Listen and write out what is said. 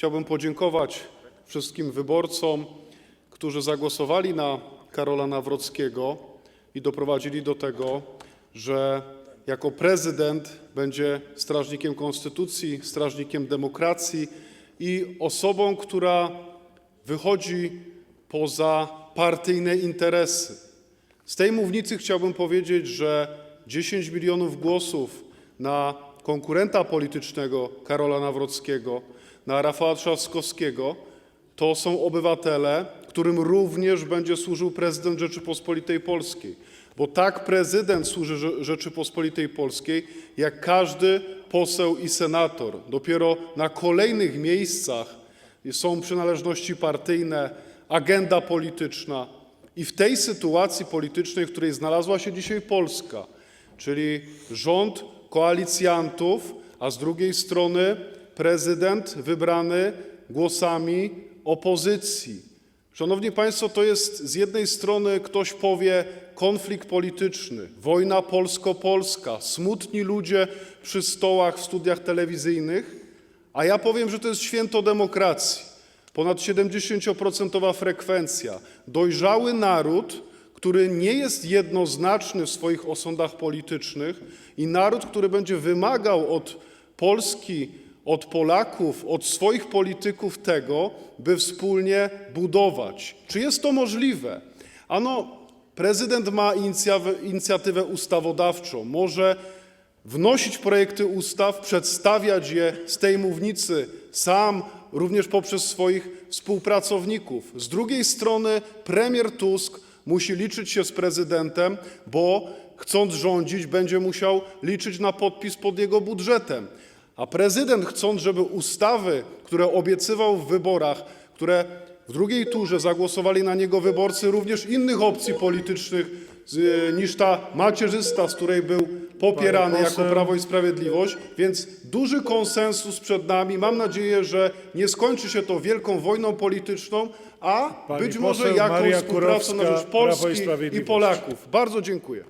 chciałbym podziękować wszystkim wyborcom, którzy zagłosowali na Karola Nawrockiego i doprowadzili do tego, że jako prezydent będzie strażnikiem konstytucji, strażnikiem demokracji i osobą, która wychodzi poza partyjne interesy. Z tej mównicy chciałbym powiedzieć, że 10 milionów głosów na konkurenta politycznego Karola Nawrockiego, na Rafała Trzaskowskiego, to są obywatele, którym również będzie służył prezydent Rzeczypospolitej Polskiej. Bo tak prezydent służy Rze- Rzeczypospolitej Polskiej, jak każdy poseł i senator. Dopiero na kolejnych miejscach są przynależności partyjne, agenda polityczna. I w tej sytuacji politycznej, w której znalazła się dzisiaj Polska, czyli rząd koalicjantów, a z drugiej strony prezydent wybrany głosami opozycji. Szanowni Państwo, to jest z jednej strony ktoś powie konflikt polityczny, wojna polsko-polska, smutni ludzie przy stołach w studiach telewizyjnych, a ja powiem, że to jest święto demokracji. Ponad 70% frekwencja. Dojrzały naród, który nie jest jednoznaczny w swoich osądach politycznych i naród, który będzie wymagał od Polski, od Polaków, od swoich polityków tego, by wspólnie budować. Czy jest to możliwe? Ano, prezydent ma inicjatywę ustawodawczą, może wnosić projekty ustaw, przedstawiać je z tej mównicy sam, również poprzez swoich współpracowników. Z drugiej strony premier Tusk musi liczyć się z prezydentem, bo chcąc rządzić, będzie musiał liczyć na podpis pod jego budżetem. A prezydent, chcąc, żeby ustawy, które obiecywał w wyborach, które w drugiej turze zagłosowali na niego wyborcy również innych opcji politycznych z, niż ta macierzysta, z której był popierany Pani jako poseł. Prawo i Sprawiedliwość, więc duży konsensus przed nami. Mam nadzieję, że nie skończy się to wielką wojną polityczną, a Pani być może poseł jakąś Maria współpracą na Kurowska, rzecz Prawo i Polski i Sprawiedliwość. Polaków. Bardzo dziękuję.